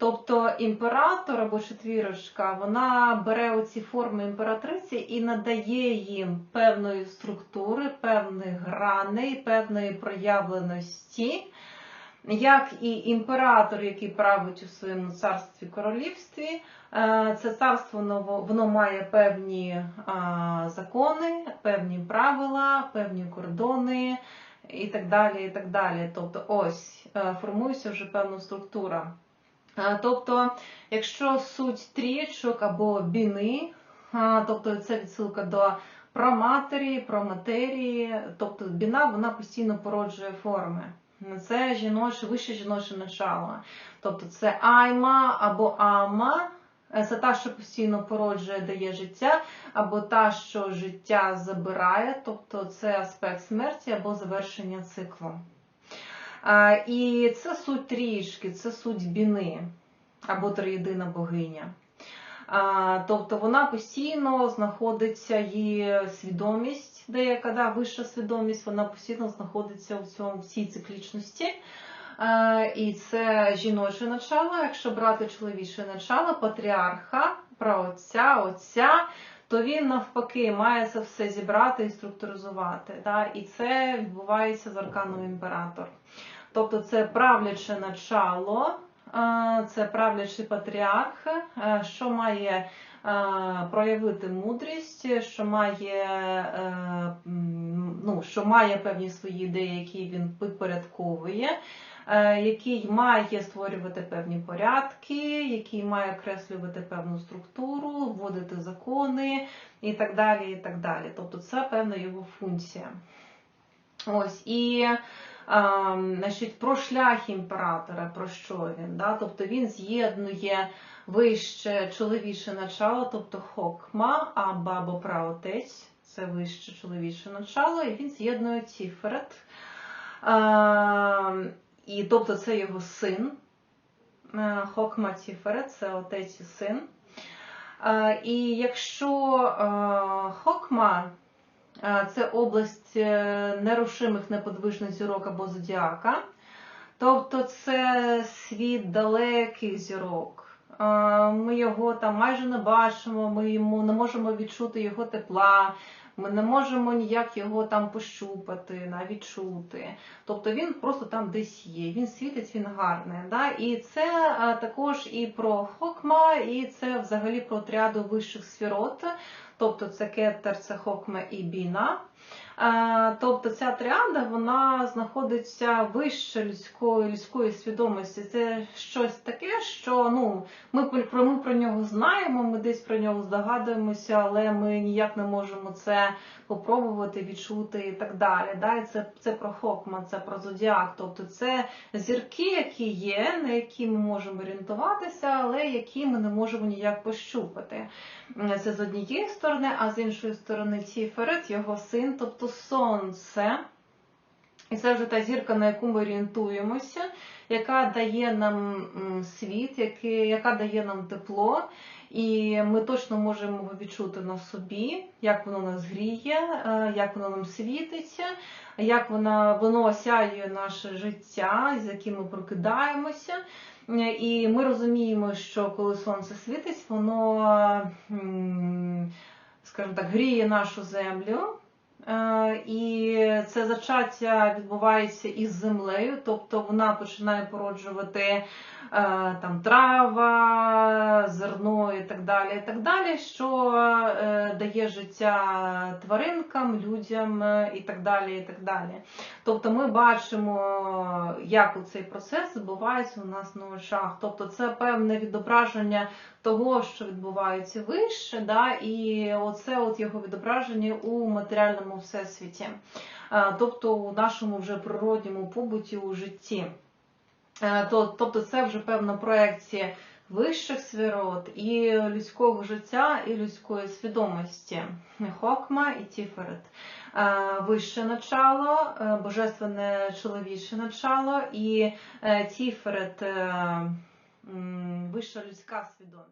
Тобто імператор або четвірочка, вона бере оці форми імператриці і надає їм певної структури, певних граней, певної проявленості. Як і імператор, який править у своєму царстві королівстві, е, це царство воно, має певні закони, певні правила, певні кордони і так далі. і так далі. Тобто, ось е, формується вже певна структура. Е, Тобто, якщо суть трічок або біни, тобто це відсилка до проматері, проматерії, тобто біна вона постійно породжує форми. Це жіноче, вище жіноче начало. Тобто це айма або ама, е, це та, що постійно породжує, дає життя, або та, що життя забирає, тобто це аспект смерті або завершення циклу. І це суть трішки, це суть біни або триєдина богиня. Тобто вона постійно знаходиться, її свідомість, деяка да, вища свідомість, вона постійно знаходиться в цьому в цій циклічності. І це жіноче начало, якщо брати чоловіче начало, патріарха, праотця, отця, то він навпаки має це все зібрати і структуризувати. Да? І це відбувається з арканом імператор. Тобто це правляче начало, е, це правлячий патріарх, е, що має е, проявити мудрість, що має, ну, що має певні свої ідеї, які він підпорядковує, е, який має створювати певні порядки, який має окреслювати певну структуру, вводити закони і так далі. і так далі. Тобто це певна його функція. Ось і а, значить, про шлях імператора, про що він? Да? Тобто він з'єднує вище чоловіче начало, тобто хокма, а бабо праотець, це вище чоловіче начало, і він з'єднує Тіферет. А, і тобто це його син. Е, Хокма Тіферет, це отець і син. А, і якщо е, Хокма Е, це область е, нерушимих неподвижних зірок або зодіака. Тобто це світ далеких зірок. Е, Ми його там майже не бачимо, ми йому не можемо відчути його тепла, ми не можемо ніяк його там пощупати, навіть чути. Тобто він просто там десь є, він світить, він гарний. Да? І це е, також і про Хокма, і це взагалі про отряду вищих сфірот, Тобто це кетер, це хокма і біна. Е, Тобто ця тріада вона знаходиться вище людської людської свідомості. Це щось таке, що ну, ми про ми про нього знаємо, ми десь про нього здогадуємося, але ми ніяк не можемо це попробувати, відчути і так далі. Да? І це, це про хокма, це про зодіак. Тобто це зірки, які є, на які ми можемо орієнтуватися, але які ми не можемо ніяк пощупати. Це з однієї сторони, а з іншої сторони Тіферет, його син, тобто сонце. І це вже та зірка, на яку ми орієнтуємося, яка дає нам світ, яка дає нам тепло, і ми точно можемо відчути на собі, як воно нас гріє, е, як воно нам світиться, як вона, воно осяює наше життя, з яким ми прокидаємося. І ми розуміємо, що коли сонце світить, воно, скажімо так, гріє нашу землю. Е, І це зачаття відбувається із землею, тобто вона починає породжувати е, там трава, зерно і так далі, і так далі, що е, дає життя тваринкам, людям і так далі. і так далі. Тобто ми бачимо, як у цей процес відбувається у нас на очах. Тобто це певне відображення того, що відбувається вище, да, і оце от його відображення у матеріальному всесвіті, Е, тобто у нашому вже природньому побуті у житті. Е, Тобто це вже певна проекція вищих сферот і людського життя, і людської свідомості. Хокма і Тіферет. Е, Вище начало, божественне чоловіче начало і Тіферет вища людська свідомість.